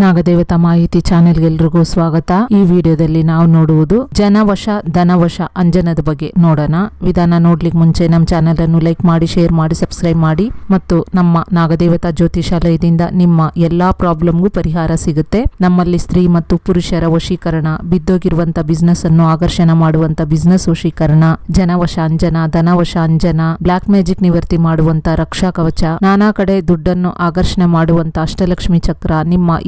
ನಾಗದೇವತಾ ಮಾಹಿತಿ ಚಾನೆಲ್ಗೆ ಎಲ್ರಿಗೂ ಸ್ವಾಗತ. ಈ ವಿಡಿಯೋದಲ್ಲಿ ನಾವು ನೋಡುವುದು ಜನವಶ, ಧನವಶ, ಅಂಜನದ ಬಗ್ಗೆ ನೋಡೋಣ. ವಿಧಾನ ನೋಡ್ಲಿಕ್ಕೆ ಮುಂಚೆ ನಮ್ಮ ಚಾನೆಲ್ ಅನ್ನು ಲೈಕ್ ಮಾಡಿ, ಶೇರ್ ಮಾಡಿ, ಸಬ್ಸ್ಕ್ರೈಬ್ ಮಾಡಿ ಮತ್ತು ನಮ್ಮ ನಾಗದೇವತಾ ಜ್ಯೋತಿಷಾಲಯದಿಂದ ನಿಮ್ಮ ಎಲ್ಲಾ ಪ್ರಾಬ್ಲಮ್ಗೂ ಪರಿಹಾರ ಸಿಗುತ್ತೆ. ನಮ್ಮಲ್ಲಿ ಸ್ತ್ರೀ ಮತ್ತು ಪುರುಷರ ವಶೀಕರಣ, ಬಿದ್ದೋಗಿರುವಂತ ಬಿಸ್ನೆಸ್ ಅನ್ನು ಆಕರ್ಷಣ ಮಾಡುವಂತ ಬಿಸ್ನೆಸ್ ವಶೀಕರಣ, ಜನವಶ, ಅಂಜನ, ಧನವಶ, ಅಂಜನ, ಬ್ಲಾಕ್ ಮ್ಯಾಜಿಕ್ ನಿವರ್ತಿ ಮಾಡುವಂತ ರಕ್ಷಾ ಕವಚ, ನಾನಾ ಕಡೆ ದುಡ್ಡನ್ನು ಆಕರ್ಷಣೆ ಮಾಡುವಂತ ಅಷ್ಟಲಕ್ಷ್ಮಿ ಚಕ್ರ, ನಿಮ್ಮ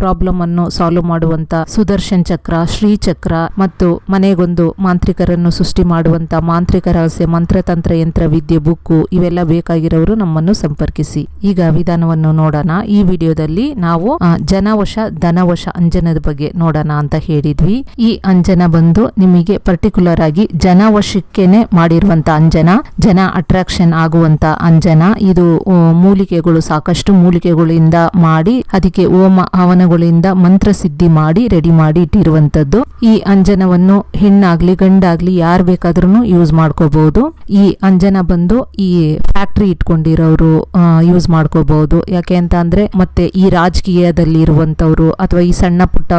ಪ್ರಾಬ್ಲಮ್ ಅನ್ನು ಸಾಲ್ವ್ ಮಾಡುವಂತ ಸುದರ್ಶನ್ ಚಕ್ರ, ಶ್ರೀ ಚಕ್ರ ಮತ್ತು ಮನೆಗೊಂದು ಮಾಂತ್ರಿಕರನ್ನು ಸೃಷ್ಟಿ ಮಾಡುವಂತ ಮಾಂತ್ರಿಕ ರಹಸ್ಯ ಮಂತ್ರತಂತ್ರ ಯಂತ್ರ, ವಿದ್ಯೆ, ಬುಕ್ಕು ಇವೆಲ್ಲ ಬೇಕಾಗಿರೋರು ನಮ್ಮನ್ನು ಸಂಪರ್ಕಿಸಿ. ಈಗ ವಿಧಾನವನ್ನು ನೋಡೋಣ. ಈ ವಿಡಿಯೋದಲ್ಲಿ ನಾವು ಜನವಶ, ಧನವಶ ಅಂಜನದ ಬಗ್ಗೆ ನೋಡೋಣ ಅಂತ ಹೇಳಿದ್ವಿ. ಈ ಅಂಜನ ಬಂದು ನಿಮಗೆ ಪರ್ಟಿಕ್ಯುಲರ್ ಆಗಿ ಜನವಶಕ್ಕೆನೆ ಮಾಡಿರುವಂತ ಅಂಜನ, ಜನ ಅಟ್ರಾಕ್ಷನ್ ಆಗುವಂತ ಅಂಜನ. ಇದು ಮೂಲಿಕೆಗಳು ಸಾಕಷ್ಟು ಮೂಲಿಕೆಗಳಿಂದ ಮಾಡಿ, ಅದಕ್ಕೆ ಹೋಮ ಹವನಗಳಿಂದ ಮಂತ್ರ ಸಿದ್ಧಿ ಮಾಡಿ ರೆಡಿ ಮಾಡಿ ಇಟ್ಟಿರುವಂತದ್ದು ಈ ಅಂಜನವನ್ನು ಹೆಣ್ಣಾಗ್ಲಿ, ಗಂಡಾಗ್ಲಿ ಯಾರು ಬೇಕಾದ್ರೂ ಯೂಸ್ ಮಾಡ್ಕೋಬಹುದು ಈ ಅಂಜನ ಬಂದು ಈ ಫ್ಯಾಕ್ಟ್ರಿ ಇಟ್ಕೊಂಡಿರೋರು ಯೂಸ್ ಮಾಡ್ಕೋಬಹುದು ಯಾಕೆ ಅಂತ ಅಂದ್ರೆ ಮತ್ತೆ ಈ ರಾಜಕೀಯದಲ್ಲಿ ಇರುವಂತವ್ರು ಅಥವಾ ಈ ಸಣ್ಣ ಪುಟ್ಟ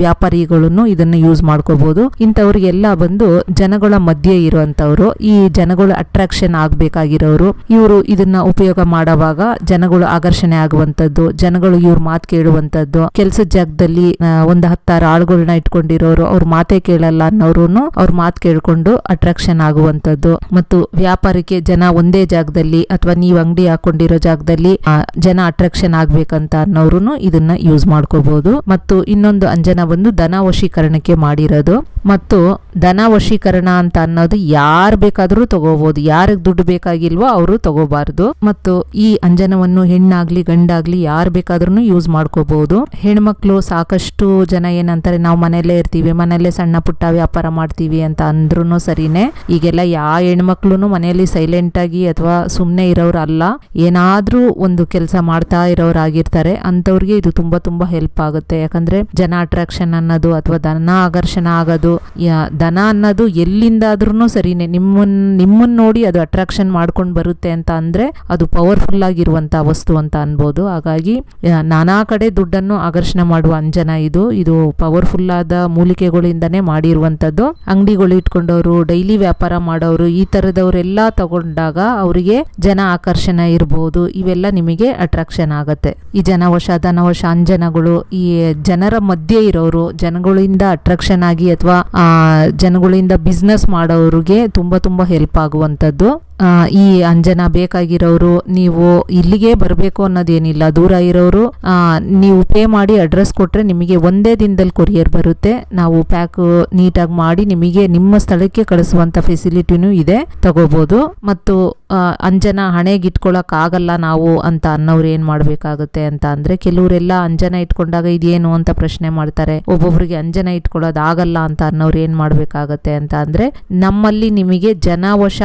ವ್ಯಾಪಾರಿಗಳನ್ನು ಇದನ್ನು ಯೂಸ್ ಮಾಡ್ಕೋಬಹುದು ಇಂಥವ್ರಿಗೆಲ್ಲ ಬಂದು ಜನಗಳ ಮಧ್ಯೆ ಇರುವಂತವ್ರು ಈ ಜನಗಳು ಅಟ್ರಾಕ್ಷನ್ ಆಗ್ಬೇಕಾಗಿರೋರು, ಇವರು ಇದನ್ನ ಉಪಯೋಗ ಮಾಡುವಾಗ ಜನಗಳು ಆಕರ್ಷಣೆ ಆಗುವಂತದ್ದು ಜನಗಳು ಇವ್ರ ಮಾತು ಕೇಳುವಂತದ್ದು ಕೆಲಸದ ಜಾಗದಲ್ಲಿ ಒಂದು ಹತ್ತಾರು ಆಳುಗಳನ್ನ ಇಟ್ಕೊಂಡಿರೋರು, ಅವ್ರ ಮಾತೇ ಕೇಳಲ್ಲ ಅನ್ನೋರು ಅವ್ರ ಮಾತು ಕೇಳ್ಕೊಂಡು ಅಟ್ರಾಕ್ಷನ್ ಆಗುವಂತದ್ದು. ಮತ್ತು ವ್ಯಾಪಾರಕ್ಕೆ ಜನ ಒಂದೇ ಜಾಗದಲ್ಲಿ ಅಥವಾ ನೀವು ಅಂಗಡಿ ಹಾಕೊಂಡಿರೋ ಜಾಗದಲ್ಲಿ ಜನ ಅಟ್ರಾಕ್ಷನ್ ಆಗ್ಬೇಕಂತ ಅನ್ನೋರು ಇದನ್ನ ಯೂಸ್ ಮಾಡ್ಕೋಬಹುದು ಮತ್ತು ಇನ್ನೊಂದು ಅಂಜನ ಬಂದು ದನ ವಶೀಕರಣಕ್ಕೆ ಮಾಡಿರೋದು. ಮತ್ತು ದನ ವಶೀಕರಣ ಅಂತ ಅನ್ನೋದು ಯಾರು ಬೇಕಾದರೂ ತಗೋಬಹುದು ಯಾರಿಗೆ ದುಡ್ಡು ಬೇಕಾಗಿಲ್ವೋ ಅವರು ತಗೋಬಾರ್ದು. ಮತ್ತು ಈ ಅಂಜನವನ್ನು ಹೆಣ್ಣಾಗ್ಲಿ ಗಂಡಾಗ್ಲಿ ಯಾರು ಬೇಕಾದ್ರೂ ಯೂಸ್ ಮಾಡ್ಕೋಬಹುದು ಹೆಣ್ಮಕ್ಳು ಸಾಕಷ್ಟು ಜನ ಏನಂತಾರೆ, ನಾವು ಮನೆಯಲ್ಲೇ ಇರ್ತೀವಿ, ಮನೆಯಲ್ಲೇ ಸಣ್ಣ ಪುಟ್ಟ ವ್ಯಾಪಾರ ಮಾಡ್ತೀವಿ ಅಂತ ಅಂದ್ರೂ ಸರಿನೇ. ಈಗೆಲ್ಲ ಯಾವ ಹೆಣ್ಮಕ್ಳು ಮನೆಯಲ್ಲಿ ಸೈಲೆಂಟ್ ಆಗಿ ಅಥವಾ ಸುಮ್ಮನೆ ಇರೋರು ಅಲ್ಲ ಏನಾದ್ರೂ ಒಂದು ಕೆಲಸ ಮಾಡ್ತಾ ಇರೋರಾಗಿರ್ತಾರೆ. ಅಂಥವ್ರಿಗೆ ಇದು ತುಂಬಾ ತುಂಬಾ ಹೆಲ್ಪ್ ಆಗುತ್ತೆ. ಯಾಕಂದ್ರೆ ಜನ ಅಟ್ರಾಕ್ಷನ್ ಅನ್ನೋದು ಅಥವಾ ಧನ ಆಕರ್ಷಣ ಆಗೋದು ದನ ಅನ್ನೋದು ಎಲ್ಲಿಂದಾದ್ರೂ ಸರಿನೇ. ನಿಮ್ಮನ್ ನಿಮ್ಮನ್ನ ನೋಡಿ ಅದು ಅಟ್ರಾಕ್ಷನ್ ಮಾಡ್ಕೊಂಡು ಬರುತ್ತೆ ಅಂತ ಅಂದ್ರೆ ಅದು ಪವರ್ಫುಲ್ ಆಗಿರುವಂತ ವಸ್ತು ಅಂತ ಅನ್ಬೋದು. ಹಾಗಾಗಿ ನಾನಾ ಕಡೆ ದುಡ್ಡನ್ನು ಆಕರ್ಷಣೆ ಮಾಡುವ ಅಂಜನ ಇದು. ಇದು ಪವರ್ಫುಲ್ ಆದ ಮೂಲಿಕೆಗಳಿಂದನೇ ಮಾಡಿರುವಂತದ್ದು ಅಂಗಡಿಗಳು ಇಟ್ಕೊಂಡವರು ಡೈಲಿ ವ್ಯಾಪಾರ ಮಾಡೋರು, ಈ ತರದವರೆಲ್ಲ ತಗೊಂಡಾಗ ಅವರಿಗೆ ಜನ ಆಕರ್ಷಣೆ ಇರಬಹುದು ಇವೆಲ್ಲ ನಿಮಗೆ ಅಟ್ರಾಕ್ಷನ್ ಆಗತ್ತೆ. ಈ ಜನವಶ ಧನವಶ ಅಂಜನಗಳು, ಈ ಜನರ ಮಧ್ಯೆ ಇರೋರು, ಜನಗಳಿಂದ ಅಟ್ರಾಕ್ಷನ್ ಆಗಿ ಅಥವಾ ಜನಗಳಿಂದ ಬಿಸ್ನೆಸ್ ಮಾಡೋರಿಗೆ ತುಂಬಾ ತುಂಬಾ ಹೆಲ್ಪ್ ಆಗುವಂತದ್ದು ಈ ಅಂಜನ ಬೇಕಾಗಿರೋರು, ನೀವು ಇಲ್ಲಿಗೆ ಬರಬೇಕು ಅನ್ನೋದೇನಿಲ್ಲ. ದೂರ ಇರೋರು ನೀವು ಪೇ ಮಾಡಿ ಅಡ್ರೆಸ್ ಕೊಟ್ಟರೆ ನಿಮಗೆ ಒಂದೇ ದಿನದಲ್ಲಿ ಕೊರಿಯರ್ ಬರುತ್ತೆ. ನಾವು ಪ್ಯಾಕ್ ನೀಟಾಗಿ ಮಾಡಿ ನಿಮಗೆ ನಿಮ್ಮ ಸ್ಥಳಕ್ಕೆ ಕಳಿಸುವಂಥ ಫೆಸಿಲಿಟಿನೂ ಇದೆ ತಗೋಬಹುದು ಮತ್ತು ಅಂಜನ ಹಣೆಗೆ ಇಟ್ಕೊಳ್ಳೋಕೆ ಆಗಲ್ಲ ನಾವು ಅಂತ ಅನ್ನೋರು ಏನು ಮಾಡಬೇಕಾಗುತ್ತೆ ಅಂತ ಅಂದರೆ ಕೆಲವರೆಲ್ಲ ಅಂಜನ ಇಟ್ಕೊಂಡಾಗ ಇದೇನು ಅಂತ ಪ್ರಶ್ನೆ ಮಾಡ್ತಾರೆ. ಒಬ್ಬೊಬ್ರಿಗೆ ಅಂಜನ ಇಟ್ಕೊಳ್ಳೋದು ಆಗಲ್ಲ ಅಂತ ಅನ್ನೋರು ಏನು ಮಾಡಬೇಕಾಗತ್ತೆ ಅಂತ ಅಂದರೆ ನಮ್ಮಲ್ಲಿ ನಿಮಗೆ ಜನವಶ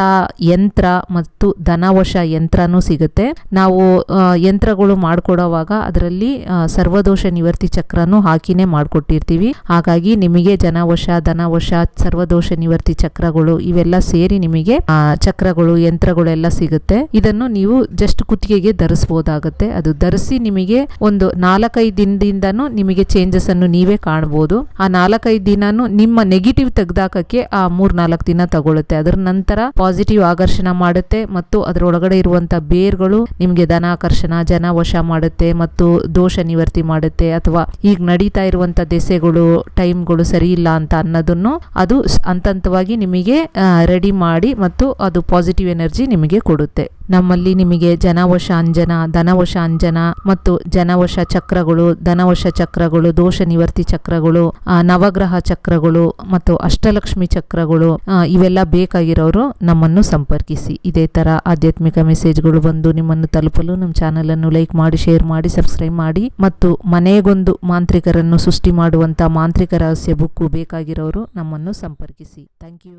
ಯಂತ್ರ ಮತ್ತು ಧನವಶ ಯಂತ್ರನೂ ಸಿಗುತ್ತೆ. ನಾವು ಯಂತ್ರಗಳು ಮಾಡಿಕೊಡೋವಾಗ ಅದರಲ್ಲಿ ಸರ್ವದೋಷ ನಿವರ್ತಿ ಚಕ್ರನೂ ಹಾಕಿನೇ ಮಾಡ್ಕೊಟ್ಟಿರ್ತೀವಿ. ಹಾಗಾಗಿ ನಿಮಗೆ ಜನವಶ, ಧನವಶ, ಸರ್ವದೋಷ ನಿವರ್ತಿ ಚಕ್ರಗಳು ಇವೆಲ್ಲ ಸೇರಿ ನಿಮಗೆ ಚಕ್ರಗಳು ಚಕ್ರಗಳು ಯಂತ್ರಗಳೆಲ್ಲ ಸಿಗುತ್ತೆ. ಇದನ್ನು ನೀವು ಜಸ್ಟ್ ಕುತ್ತಿಗೆಗೆ ಧರಿಸಬಹುದಾಗುತ್ತೆ ಅದು ಧರಿಸಿ ನಿಮಗೆ ಒಂದು ನಾಲ್ಕೈದು ದಿನದಿಂದನು ನಿಮಗೆ ಚೇಂಜಸ್ ಅನ್ನು ನೀವೇ ಕಾಣಬಹುದು ಆ ನಾಲ್ಕೈದು ದಿನಾನು ನಿಮ್ಮ ನೆಗೆಟಿವ್ ತೆಗ್ದಾಕಕ್ಕೆ ಆ ಮೂರ್ ನಾಲ್ಕು ದಿನ ತಗೊಳುತ್ತೆ. ಅದರ ನಂತರ ಪಾಸಿಟಿವ್ ಆಕರ್ಷಣ ಮಾಡುತ್ತೆ ಮತ್ತು ಅದರೊಳಗಡೆ ಇರುವಂತ ಬೇರ್ಗಳು ನಿಮಗೆ ಧನಾಕರ್ಷಣ ಜನ ವಶ ಮಾಡುತ್ತೆ ಮತ್ತು ದೋಷ ನಿವರ್ತಿ ಮಾಡುತ್ತೆ ಅಥವಾ ಈಗ ನಡೀತಾ ಇರುವಂತ ದೆಸೆಗಳು, ಟೈಮ್ಗಳು ಸರಿ ಇಲ್ಲ ಅಂತ ಅನ್ನೋದನ್ನು ಅದು ಹಂತವಾಗಿ ನಿಮಗೆ ರೆಡಿ ಮಾಡಿ ಮತ್ತು ಅದು ಪಾಸಿಟಿವ್ ಎನರ್ಜಿ ನಿಮಗೆ ಕೊಡುತ್ತೆ. ನಮ್ಮಲ್ಲಿ ನಿಮಗೆ ಜನವಶ ಅಂಜನ ಧನವಶ ಅಂಜನ ಮತ್ತು ಜನವಶ ಚಕ್ರಗಳು, ಧನವಶ ಚಕ್ರಗಳು, ದೋಷ ನಿವರ್ತಿ ಚಕ್ರಗಳು ನವಗ್ರಹ ಚಕ್ರಗಳು ಮತ್ತು ಅಷ್ಟಲಕ್ಷ್ಮಿ ಚಕ್ರಗಳು ಇವೆಲ್ಲ ಬೇಕಾಗಿರೋರು ನಮ್ಮನ್ನು ಸಂಪರ್ಕಿಸಿ. ಇದೇ ತರ ಆಧ್ಯಾತ್ಮಿಕ ಮೆಸೇಜ್ಗಳು ಬಂದು ನಿಮ್ಮನ್ನು ತಲುಪಲು ನಮ್ಮ ಚಾನೆಲ್ ಅನ್ನು ಲೈಕ್ ಮಾಡಿ, ಶೇರ್ ಮಾಡಿ, ಸಬ್ಸ್ಕ್ರೈಬ್ ಮಾಡಿ ಮತ್ತು ಮನೆಗೊಂದು ಮಾಂತ್ರಿಕರನ್ನು ಸೃಷ್ಟಿ ಮಾಡುವಂತ ಮಾಂತ್ರಿಕ ರಹಸ್ಯ ಬುಕ್ಕು ಬೇಕಾಗಿರೋರು ನಮ್ಮನ್ನು ಸಂಪರ್ಕಿಸಿ. Thank you.